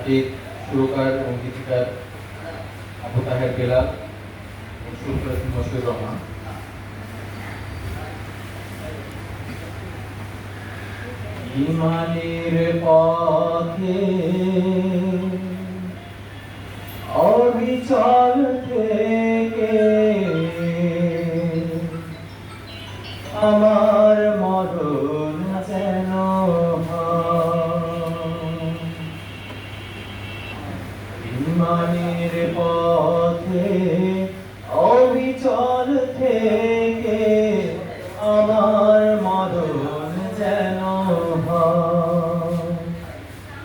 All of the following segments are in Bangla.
গানটির সুরকার এবং গীতিকার আবু তাহের বেলাল এবং সুরকার করেছেন রহমান। ইমানের পথে অবিচল থেকে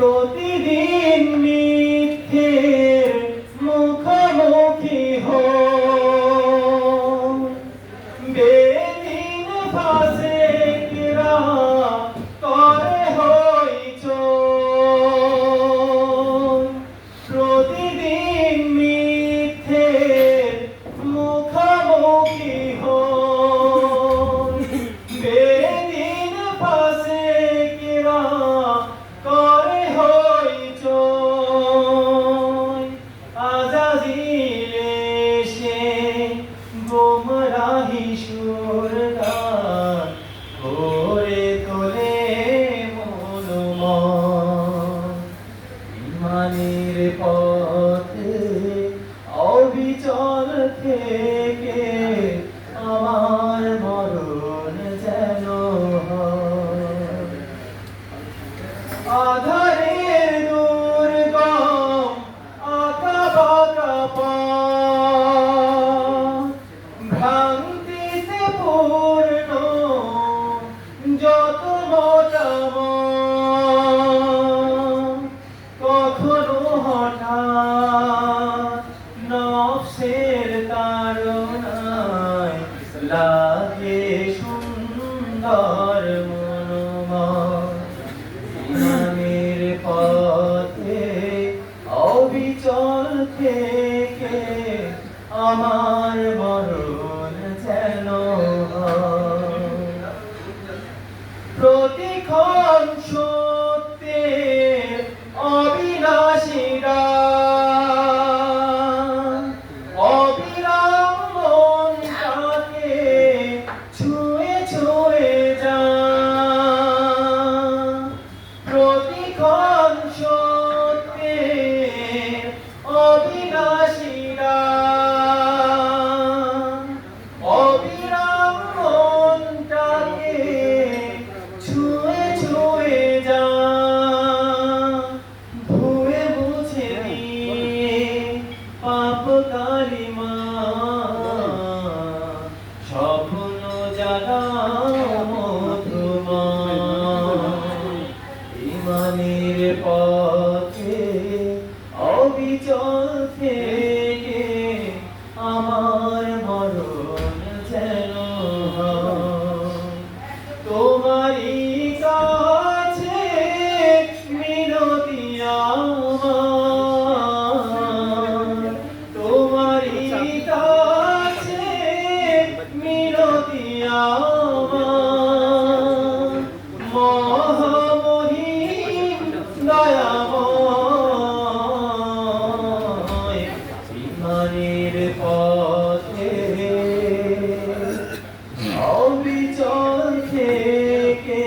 প্রতিদিন থেকে আমার মরণ যেন আধারে আমার মরণ যেন প্রতিক্ষণ কালিমা স্বপ্ন যারা মধুমা ইমানের পর কোরআনের পথে। অবিচল থেকে